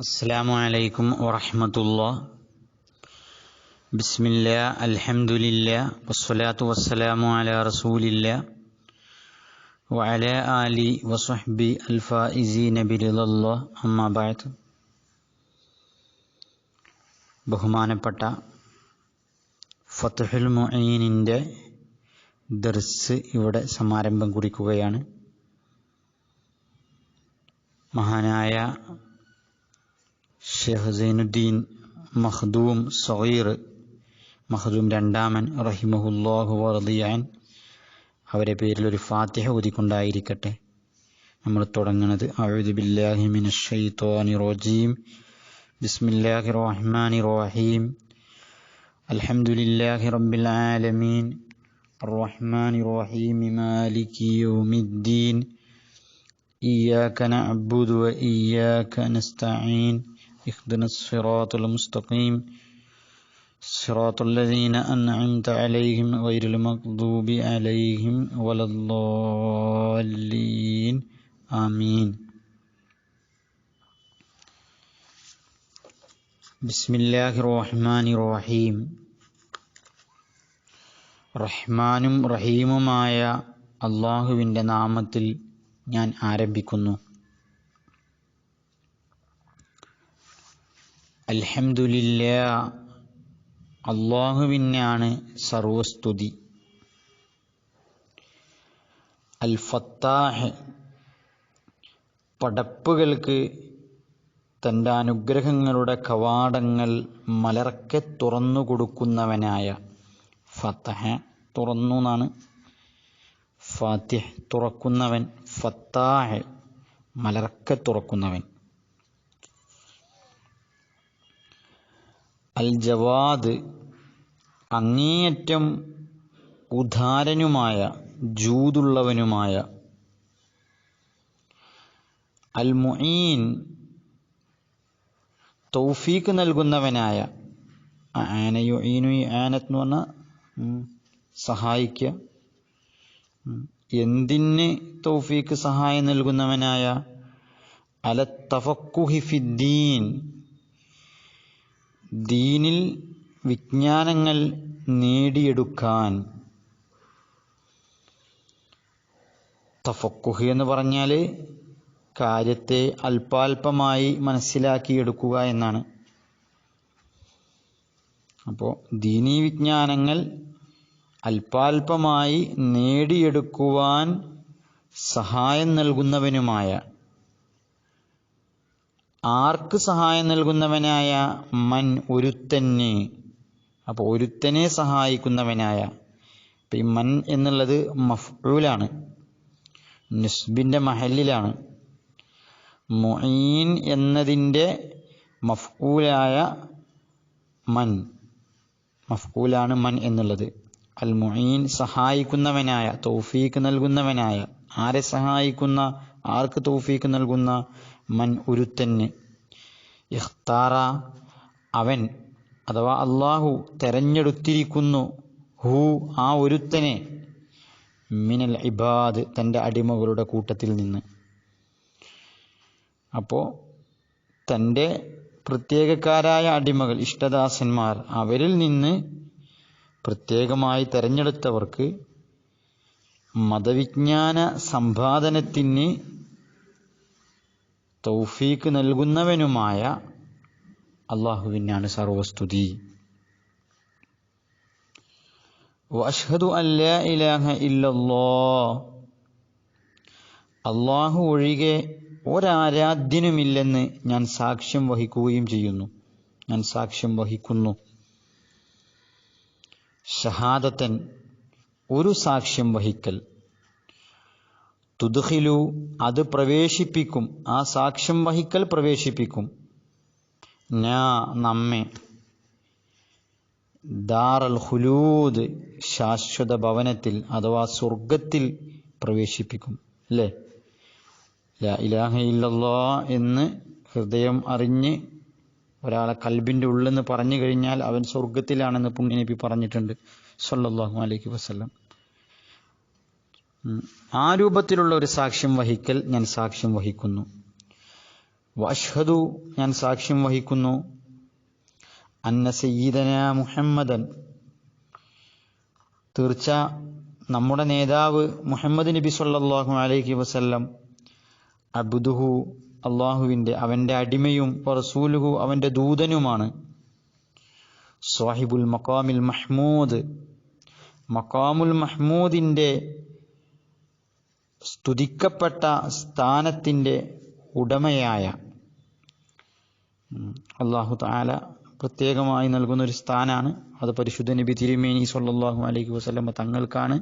السلام عليكم ورحمة الله بسم الله الحمد لله والصلاة والسلام على رسول الله وعلى آله وصحبه الفائزين برضا الله أما بعد ബഹുമാനപ്പെട്ട ഫത്തുഹുൽ മുഈനിൻ്റെ ദർസ് ഇവിടെ സമാരംഭം കുറിക്കുകയാണ് മഹാനായ ഷെയ്ഖ് സൈനുദ്ദീൻ മഖ്ദൂം സഗീർ മഖ്ദൂം രണ്ടാമൻ റഹിമഹുല്ലാഹു വർദിയാൻ അവരെ പേരിൽ ഒരു ഫാത്തിഹ ഓതിക്കൊണ്ടായിരിക്കട്ടെ നമ്മൾ തുടങ്ങുന്നത് അഊദു ബില്ലാഹി മിനശ് ശൈത്വാനിർ റജീം ബിസ്മില്ലാഹിർ റഹ്മാനിർ റഹീം അൽഹംദുലില്ലാഹി റബ്ബിൽ ആലമീൻ الرحمن الرحيم مالك يوم الدين إياك نعبد وإياك نستعين اهدنا الصراط المستقيم صراط الذين أنعمت عليهم غير المغضوب عليهم ولا الضالين آمين بسم الله الرحمن الرحيم റഹ്മാനും റഹീമുമായ അള്ളാഹുവിൻ്റെ നാമത്തിൽ ഞാൻ ആരംഭിക്കുന്നു അൽഹംദുലില്ല അള്ളാഹുവിനാണ് സർവസ്തുതി. അൽ ഫത്താഹ് പടപ്പുകൾക്ക് തന്റെ അനുഗ്രഹങ്ങളുടെ കവാടങ്ങൾ മലർക്കെ തുറന്നു കൊടുക്കുന്നവനായ ഫത്തഹ തുറന്നു എന്നാണ്. ഫാത്തിഹ് തുറക്കുന്നവൻ ഫത്താഹ് മലർക്കെ തുറക്കുന്നവൻ. അൽ ജവാദ് അങ്ങേയറ്റം ഉദാരനുമായ ജൂതുള്ളവനുമായ. അൽ മുഈൻ തൗഫീക്ക് നൽകുന്നവനായ ആനയു ഈനു ആനത്ത് എന്ന് പറഞ്ഞാൽ സഹായിക്കുക എന്തിന് തൗഫീക്ക് സഹായം നൽകുന്നവനായ? അല തഫക്കുഹിഫിദ്ദീൻ ദീനിൽ വിജ്ഞാനങ്ങൾ നേടിയെടുക്കാൻ തഫക്കുഹ് എന്ന് പറഞ്ഞാൽ കാര്യത്തെ അല്പാൽപമായി മനസ്സിലാക്കിയെടുക്കുക എന്നാണ്. അപ്പോൾ ദീനീ വിജ്ഞാനങ്ങൾ അല്പാൽപമായി നേടിയെടുക്കുവാൻ സഹായം നൽകുന്നവനുമായ ആർക്ക് സഹായം നൽകുന്നവനായ മൻ ഒരുത്തന്? അപ്പോൾ ഒരുത്തനെ സഹായിക്കുന്നവനായ. ഇപ്പം ഈ മൻ എന്നുള്ളത് മഫ്ഊലാണ്. നിസ്ബിന്റെ മഹലിലാണ് മൊയീൻ എന്നതിന്റെ മഫ്ഊലായ മൻ. മഫ്കൂലാണ് മൻ എന്നുള്ളത്. അൽ മുഈൻ സഹായിക്കുന്നവനായ തൗഫീക്ക് നൽകുന്നവനായ. ആരെ സഹായിക്കുന്ന? ആർക്ക് തൗഫീക്ക് നൽകുന്ന? മൻ ഒരുത്തന് ഇഖ്താറ അവൻ അഥവാ അള്ളാഹു തെരഞ്ഞെടുത്തിരിക്കുന്നു ഹു ആ ഒരുത്തനെ മിനൽ ഇബാദ് തന്റെ അടിമകളുടെ കൂട്ടത്തിൽ നിന്ന്. അപ്പോൾ തന്റെ പ്രത്യേകക്കാരായ അടിമകൾ ഇഷ്ടദാസന്മാർ അവരിൽ നിന്ന് പ്രത്യേകമായി തെരഞ്ഞെടുത്തവർക്ക് മതവിജ്ഞാന സമ്പാദനത്തിന് തൗഫീക്ക് നൽകുന്നവനുമായ അള്ളാഹുവിനാണ് സർവസ്തുതി. വഷ്ഹദു അല്ല ഇലാഹ ഇല്ലല്ലോ അള്ളാഹു ഒഴികെ ഒരാരാധ്യനുമില്ലെന്ന് ഞാൻ സാക്ഷ്യം വഹിക്കുകയും ചെയ്യുന്നു. ഞാൻ സാക്ഷ്യം വഹിക്കുന്നു. ഷഹാദത്തൻ ഒരു സാക്ഷ്യം വഹിക്കൽ. തുതുഹിലു അത് പ്രവേശിപ്പിക്കും. ആ സാക്ഷ്യം വഹിക്കൽ പ്രവേശിപ്പിക്കും. ഞാ നമ്മെ. ദാറൽ ഹുലൂദ് ശാശ്വത ഭവനത്തിൽ അഥവാ സ്വർഗത്തിൽ പ്രവേശിപ്പിക്കും. അല്ലേ? ഇലാഹ ഇല്ലല്ലോ എന്ന് ഹൃദയം അറിഞ്ഞ് ഒരാളെ കൽബിന്റെ ഉള്ളെന്ന് പറഞ്ഞു കഴിഞ്ഞാൽ അവൻ സ്വർഗത്തിലാണെന്ന് പുണ്യനബി പറഞ്ഞിട്ടുണ്ട്. സല്ലാഹു അലൈഹി വസല്ലം. ആ രൂപത്തിലുള്ള ഒരു സാക്ഷ്യം വഹിക്കൽ ഞാൻ സാക്ഷ്യം വഹിക്കുന്നു. വഅഷ്ഹദു ഞാൻ സാക്ഷ്യം വഹിക്കുന്നു. അന്ന സയ്യിദന മുഹമ്മദൻ. തീർച്ച നമ്മുടെ നേതാവ് മുഹമ്മദ് നബി സല്ലാഹു അലൈഹി വസല്ലം അബുദുഹു അള്ളാഹുവിന്റെ അവന്റെ അടിമയും റസൂലുഹു അവന്റെ ദൂതനുമാണ്. സ്വാഹിബുൽ മക്കാമിൽ മഹ്മൂദ്. മക്കാമുൽ മഹ്മൂദിന്റെ സ്തുതിക്കപ്പെട്ട സ്ഥാനത്തിന്റെ ഉടമയായ അള്ളാഹു താല പ്രത്യേകമായി നൽകുന്ന ഒരു സ്ഥാനാണ്. അത് പരിശുദ്ധ നബി തിരുമേനി സല്ലല്ലാഹു അലൈഹി വസ്ലമ തങ്ങൾക്കാണ്.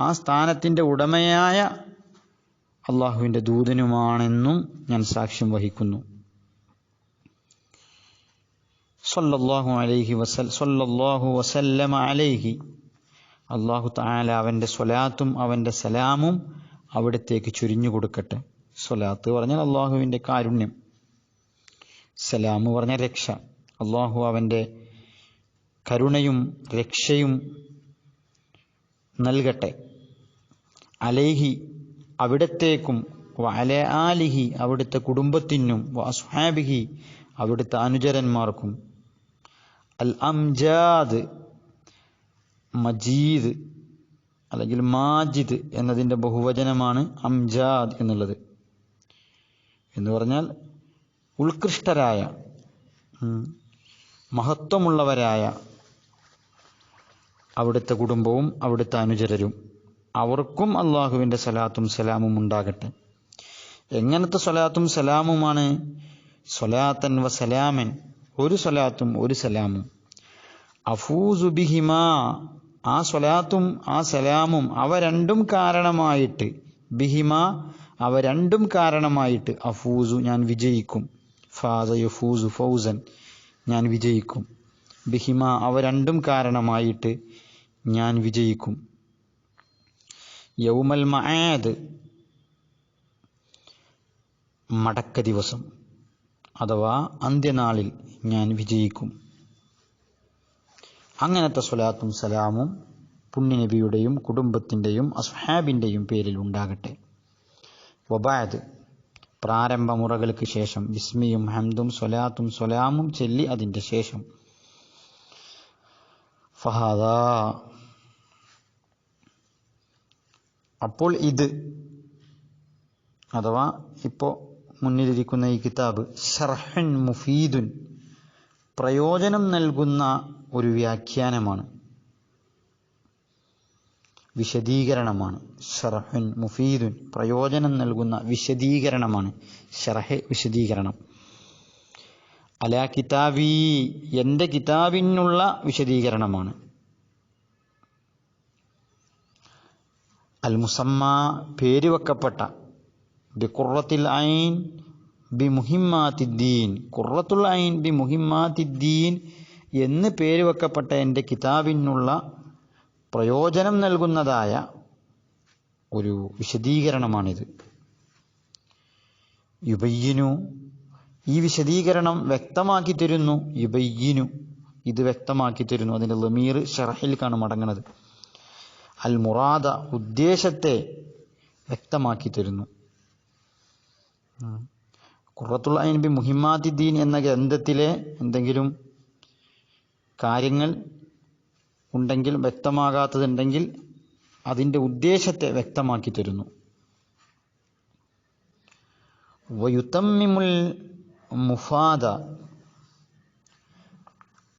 ആ സ്ഥാനത്തിന്റെ ഉടമയായ അള്ളാഹുവിന്റെ ദൂതനുമാണെന്നും ഞാൻ സാക്ഷ്യം വഹിക്കുന്നു. സല്ലല്ലാഹു അലൈഹി വസൽ സല്ലല്ലാഹു വസല്ലമ അലൈഹി. അള്ളാഹു താല അവന്റെ സ്വലാത്തും അവന്റെ സലാമും അവിടത്തേക്ക് ചുരിഞ്ഞു കൊടുക്കട്ടെ. സ്വലാത്ത് പറഞ്ഞാൽ അള്ളാഹുവിന്റെ കാരുണ്യം. സലാമ് പറഞ്ഞ രക്ഷ. അള്ളാഹു അവന്റെ കരുണയും രക്ഷയും നൽകട്ടെ. അലേഹി അവിടത്തേക്കും വഅല ആലിഹി അവിടുത്തെ കുടുംബത്തിനും വഅസ്ഹാബിഹി അവിടുത്തെ അനുചരന്മാർക്കും. അൽ അംജാദ് മജീദ് അല്ലെങ്കിൽ മാജിദ് എന്നതിന്റെ ബഹുവചനമാണ് അംജാദ് എന്നുള്ളത്. എന്ന് പറഞ്ഞാൽ ഉത്കൃഷ്ടരായ മഹത്വമുള്ളവരായ അവിടുത്തെ കുടുംബവും അവിടുത്തെ അനുചരരും. അവർക്കും അള്ളാഹുവിന്റെ സലാത്തും സലാമും ഉണ്ടാകട്ടെ. എങ്ങനത്തെ സ്വലാത്തും സലാമുമാണ്? സ്വലാത്തൻ വ സലാമൻ. ഒരു സ്വലാത്തും ഒരു സലാമും. അഫൂസു ബിഹിമാ ആ സ്വലാത്തും ആ സലാമും അവ രണ്ടും കാരണമായിട്ട്. ബിഹിമ അവ രണ്ടും കാരണമായിട്ട്. അഫൂസു ഞാൻ വിജയിക്കും. ഫാസ യഫൂസു ഫൗസൻ ഞാൻ വിജയിക്കും. ബിഹിമ അവ രണ്ടും കാരണമായിട്ട് ഞാൻ വിജയിക്കും. യൗമൽ മആദ് മടക്ക ദിവസം. അഥവാ അന്ത്യനാളിൽ ഞാൻ വിജയിക്കും. അങ്ങനത്തെ സ്വലാത്തും സലാമും പുണ്യനബിയുടെയും കുടുംബത്തിന്റെയും അസ്ഹാബിന്റെയും പേരിൽ ഉണ്ടാകട്ടെ. വബാദ് പ്രാരംഭ മുറകൾക്ക് ശേഷം ബിസ്മിയും ഹംദും സ്വലാത്തും സ്വലാമും ചൊല്ലി അതിന്റെ ശേഷം. ഫഹാദ. അപ്പോൾ ഇത് അഥവാ ഇപ്പോൾ മുന്നിലിരിക്കുന്ന ഈ കിതാബ് ഷർഹൻ മുഫീദുൻ പ്രയോജനം നൽകുന്ന ഒരു വ്യാഖ്യാനമാണ്. വിശദീകരണമാണ്. ഷറഹുൻ മുഫീദുൻ പ്രയോജനം നൽകുന്ന വിശദീകരണമാണ്. ഷറഹ് വിശദീകരണം. അല കിതാബി എന്റെ കിതാബിനുള്ള വിശദീകരണമാണ്. അൽ മുസമ്മ പേര് വെക്കപ്പെട്ട ബി കുറത്തിൽ ഐൻ ബി മുഹിമാത്തിദ്ദീൻ കുറത്തുൽ ഐൻ ബി മുഹിമാത്തിദ്ദീൻ എന്ന് പേര് വെക്കപ്പെട്ട എന്റെ കിതാബിനുള്ള പ്രയോജനം നൽകുന്നതായ ഒരു വിശദീകരണമാണിത്. യുബയ്യനു ഈ വിശദീകരണം വ്യക്തമാക്കി തരുന്നു. യുബയ്യനു ഇത് വ്യക്തമാക്കി തരുന്നു. അതിന്റെ ലമീർ ഷറഹിൽക്കാണ് മടങ്ങുന്നത് അൽ മുറാദ ഉദ്ദേശത്തെ വ്യക്തമാക്കി തരുന്നു. കുറത്തുള്ള ഐൻ മുഹിമാദിദ്ദീൻ എന്ന ഗ്രന്ഥത്തിലെ എന്തെങ്കിലും കാര്യങ്ങൾ ഉണ്ടെങ്കിൽ വ്യക്തമാകാത്തതുണ്ടെങ്കിൽ അതിന്റെ ഉദ്ദേശത്തെ വ്യക്തമാക്കി തരുന്നു. വയുത്തമ്മിമുൽ മുഫാദ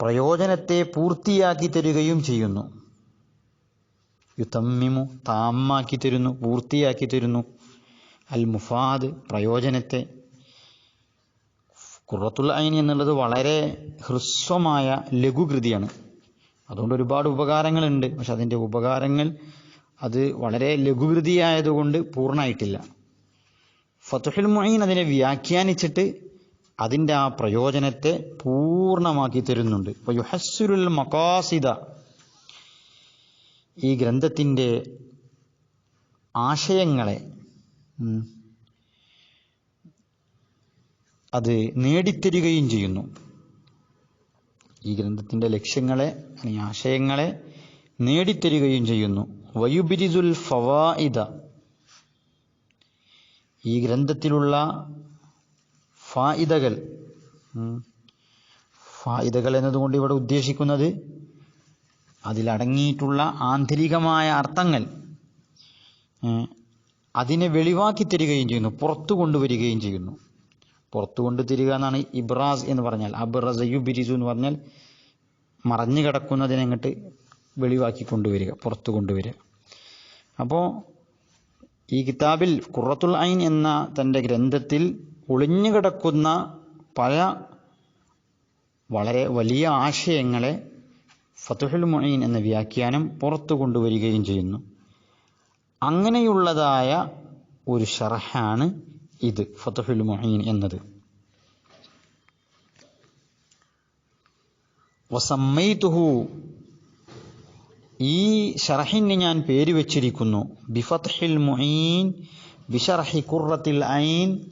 പ്രയോജനത്തെ പൂർത്തിയാക്കി തരികയും ചെയ്യുന്നു. യുത്തമ്മിമു താമാക്കി തരുന്നു പൂർത്തിയാക്കി തരുന്നു. അൽ മുഫാദ് പ്രയോജനത്തെ ഖുറത്തുൽ ഐൻ എന്നുള്ളത് വളരെ ഹ്രസ്വമായ ലഘുകൃതിയാണ്. അതുകൊണ്ട് ഒരുപാട് ഉപകാരങ്ങളുണ്ട്. പക്ഷെ അതിന്റെ ഉപകാരങ്ങൾ അത് വളരെ ലഘുകൃതിയായതുകൊണ്ട് പൂർണമായിട്ടില്ല. ഫത്തുഹുൽ മൊയ്ൻ അതിനെ വ്യാഖ്യാനിച്ചിട്ട് അതിന്റെ ആ പ്രയോജനത്തെ പൂർണമാക്കി തരുന്നുണ്ട്. ഇപ്പൊ യുഹസുരുൽ മക്കാസിദ ഈ ഗ്രന്ഥത്തിന്റെ ആശയങ്ങളെ അത് നേടിത്തരികയും ചെയ്യുന്നു. ഈ ഗ്രന്ഥത്തിന്റെ ലക്ഷ്യങ്ങളെ അല്ലെങ്കിൽ ആശയങ്ങളെ നേടിത്തരികയും ചെയ്യുന്നു. വയുബിരിദുൽ ഫവായിദ. ഈ ഗ്രന്ഥത്തിലുള്ള ഫായിദകൾ ഫായിദകൾ എന്നതുകൊണ്ട് ഇവിടെ ഉദ്ദേശിക്കുന്നത് അതിലടങ്ങിയിട്ടുള്ള ആന്തരികമായ അർത്ഥങ്ങൾ അതിനെ വെളിവാക്കി തരികയും ചെയ്യുന്നു പുറത്തു കൊണ്ടുവരികയും ചെയ്യുന്നു. പുറത്തു കൊണ്ടുതരിക എന്നാണ് ഇബ്രാസ് എന്ന് പറഞ്ഞാൽ. അബ്റസ യുബിരിസു എന്ന് പറഞ്ഞാൽ മറഞ്ഞു കിടക്കുന്നതിനെ അങ്ങോട്ട് വെളിവാക്കി കൊണ്ടുവരിക പുറത്തു കൊണ്ടുവരിക. അപ്പോൾ ഈ കിതാബിൽ കുറത്തുൽ ഐൻ എന്ന തന്റെ ഗ്രന്ഥത്തിൽ ഒളിഞ്ഞു കിടക്കുന്ന പല വളരെ വലിയ ആശയങ്ങളെ ഫതുഹുൽ മൊയ്ൻ എന്ന വ്യാഖ്യാനം പുറത്തു കൊണ്ടുവരികയും ചെയ്യുന്നു. അങ്ങനെയുള്ളതായ ഒരു ഷറഹാണ് ഇത് ഫതഹുൽ മൊഹീൻ എന്നത്. വസമ്മൈതുഹു. ഈ ഷറഹിന് ഞാൻ പേര് വെച്ചിരിക്കുന്നു. ബിഫത്ഹിൽ മുഈൻ ബിഷറഹി ഖുറത്തിൽ ഐൻ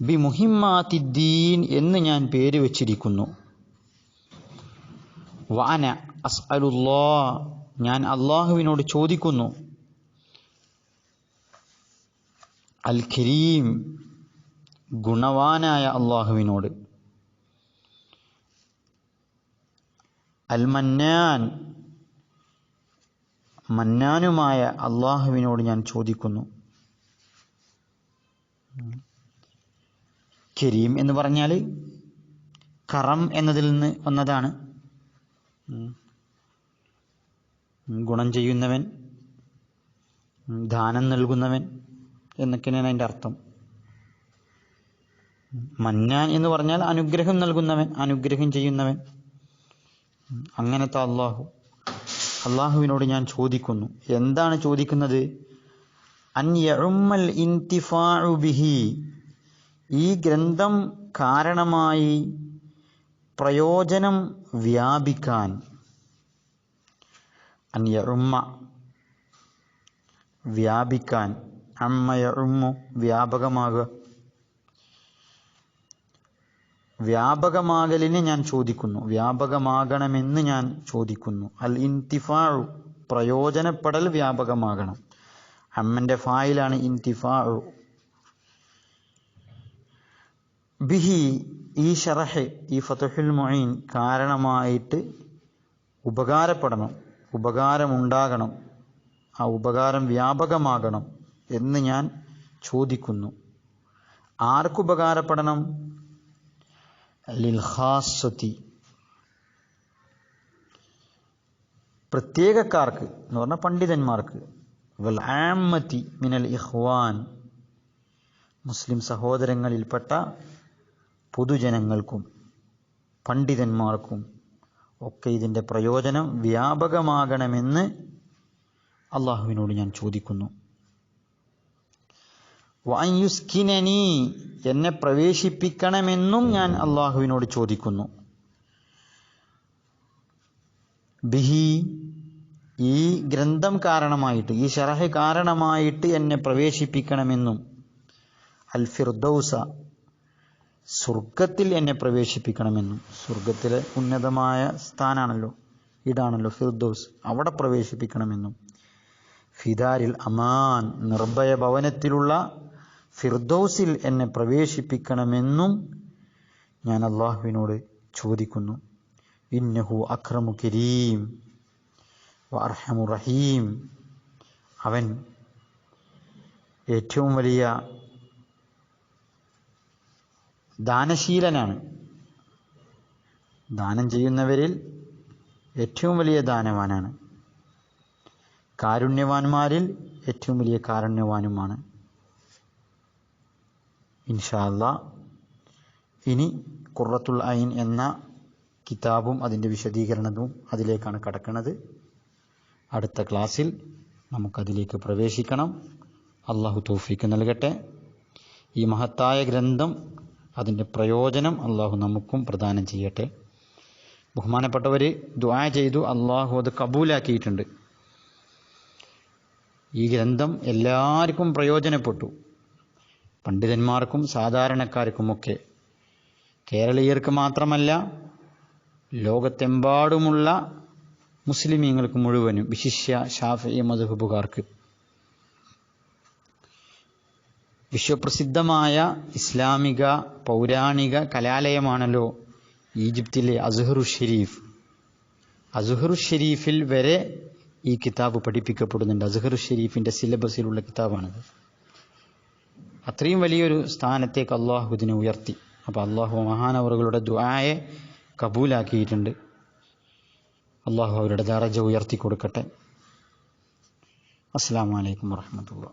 ബി മുഹിമ്മാത്തിദ്ദീൻ എന്ന് ഞാൻ പേര് വെച്ചിരിക്കുന്നു. വാന അസ്അലുല്ലാ ഞാൻ അള്ളാഹുവിനോട് ചോദിക്കുന്നു. അൽ ഖരീം ഗുണവാനായ അള്ളാഹുവിനോട് അൽ മന്നാൻ മന്നാനുമായ അള്ളാഹുവിനോട് ഞാൻ ചോദിക്കുന്നു കരീം എന്ന് പറഞ്ഞാൽ കറം എന്നതിൽ നിന്ന് വന്നതാണ്. ഗുണം ചെയ്യുന്നവൻ ദാനം നൽകുന്നവൻ എന്നൊക്കെയാണ് അതിന്റെ അർത്ഥം. മന്നാൻ എന്ന് പറഞ്ഞാൽ അനുഗ്രഹം നൽകുന്നവൻ അനുഗ്രഹം ചെയ്യുന്നവൻ. അങ്ങനത്തെ അള്ളാഹു. അള്ളാഹുവിനോട് ഞാൻ ചോദിക്കുന്നു. എന്താണ് ചോദിക്കുന്നത്? അൻ യഉമ്മൽ ഇന്തിഫാഉ ബിഹി. ഈ ഗ്രന്ഥം കാരണമായി പ്രയോജനം വ്യാപിക്കാൻ. അൻ യഉമ്മ വ്യാപിക്കാൻ. അമ്മ ഉമ്മു വ്യാപകമാകുക വ്യാപകമാകലിനെ ഞാൻ ചോദിക്കുന്നു. വ്യാപകമാകണമെന്ന് ഞാൻ ചോദിക്കുന്നു. അൽ ഇൻതിഫാഉ പ്രയോജനപ്പെടൽ വ്യാപകമാകണം. അമ്മന്റെ ഫായിലാണ് ഇൻതിഫാഉ. ബിഹി ഈ ഷറഹ് ഈ ഫതുഹുൽ മൊയ്ൻ കാരണമായിട്ട് ഉപകാരപ്പെടണം ഉപകാരമുണ്ടാകണം ആ ഉപകാരം വ്യാപകമാകണം. എന്ന് ഞാൻ ചോദിക്കുന്നു. ആർക്കുപകാരപ്പെടണം ലിൽഹാസത്തി പ്രത്യേകക്കാർക്ക് എന്ന് പറഞ്ഞ പണ്ഡിതന്മാർക്ക്. വൽ ആമത്തി മിനൽ ഇഹ്വാൻ മുസ്ലിം സഹോദരങ്ങളിൽപ്പെട്ട പൊതുജനങ്ങൾക്കും പണ്ഡിതന്മാർക്കും ഒക്കെ ഇതിന്റെ പ്രയോജനം വ്യാപകമാകണമെന്ന് അള്ളാഹുവിനോട് ഞാൻ ചോദിക്കുന്നു. വായുസ്കിനനി എന്നെ പ്രവേശിപ്പിക്കണമെന്നും ഞാൻ അള്ളാഹുവിനോട് ചോദിക്കുന്നു. ബിഹി ഈ ഗ്രന്ഥം കാരണമായിട്ട് ഈ ഷറഹ് കാരണമായിട്ട് എന്നെ പ്രവേശിപ്പിക്കണമെന്നും അൽ ഫിർദൗസ സ്വർഗത്തിൽ എന്നെ പ്രവേശിപ്പിക്കണമെന്നും. സ്വർഗത്തിലെ ഉന്നതമായ സ്ഥാനാണല്ലോ ഇടാണല്ലോ ഫിർദൗസ് അവിടെ പ്രവേശിപ്പിക്കണമെന്നും. ഫിദാരിൽ അമാൻ നിർഭയ ഭവനത്തിലുള്ള ഫിർദൗസിൽ എന്നെ പ്രവേശിപ്പിക്കണമെന്നും ഞാൻ അള്ളാഹുവിനോട് ചോദിക്കുന്നു. ഇന്നഹു അക്രമു കരീം അർഹമു റഹീം. അവൻ ഏറ്റവും വലിയ ദാനശീലനാണ്. ദാനം ചെയ്യുന്നവരിൽ ഏറ്റവും വലിയ ദാനവാനാണ്. കാരുണ്യവാന്മാരിൽ ഏറ്റവും വലിയ കാരുണ്യവാനുമാണ്. ഇൻഷാല്ല ഇനി കുറത്തുൽ ഐൻ എന്ന കിതാബും അതിന്റെ വിശദീകരണവും അതിലേക്കാണ് കടക്കുന്നത് അടുത്ത ക്ലാസ്സിൽ നമുക്കതിലേക്ക് പ്രവേശിക്കണം. അള്ളാഹു തൗഫീക്ക് നൽകട്ടെ. ഈ മഹത്തായ ഗ്രന്ഥം അതിന്റെ പ്രയോജനം അള്ളാഹു നമുക്കും പ്രദാനം ചെയ്യട്ടെ. ബഹുമാനപ്പെട്ടവർ ദ്വാ ചെയ്തു അള്ളാഹു അത് കബൂലാക്കിയിട്ടുണ്ട്. ഈ ഗ്രന്ഥം എല്ലാവർക്കും പ്രയോജനപ്പെട്ടു. പണ്ഡിതന്മാർക്കും സാധാരണക്കാർക്കുമൊക്കെ കേരളീയർക്ക് മാത്രമല്ല ലോകത്തെമ്പാടുമുള്ള മുസ്ലിമീങ്ങൾക്ക് മുഴുവനും വിശിഷ്യ ഷാഫി മധുഹബുകാർക്ക് വിശ്വപ്രസിദ്ധമായ ഇസ്ലാമിക പൗരാണിക കലാലയമാണല്ലോ ഈജിപ്തിലെ അസുഹറു ഷെരീഫ്. അസുഹറു ഷെരീഫിൽ വരെ ഈ കിതാബ് പഠിപ്പിക്കപ്പെടുന്നുണ്ട്. അസുഹറു ഷെരീഫിന്റെ സിലബസിലുള്ള കിതാബാണിത്. അത്രയും വലിയൊരു സ്ഥാനത്തേക്ക് അള്ളാഹു ഇതിനെ ഉയർത്തി. അപ്പോൾ അള്ളാഹു മഹാനവറുകളുടെ ദുആയെ കബൂലാക്കിയിട്ടുണ്ട്. അള്ളാഹു അവരുടെ ദറജ ഉയർത്തി കൊടുക്കട്ടെ അസ്സാം വലൈക്കും വാഹമത്തുള്ള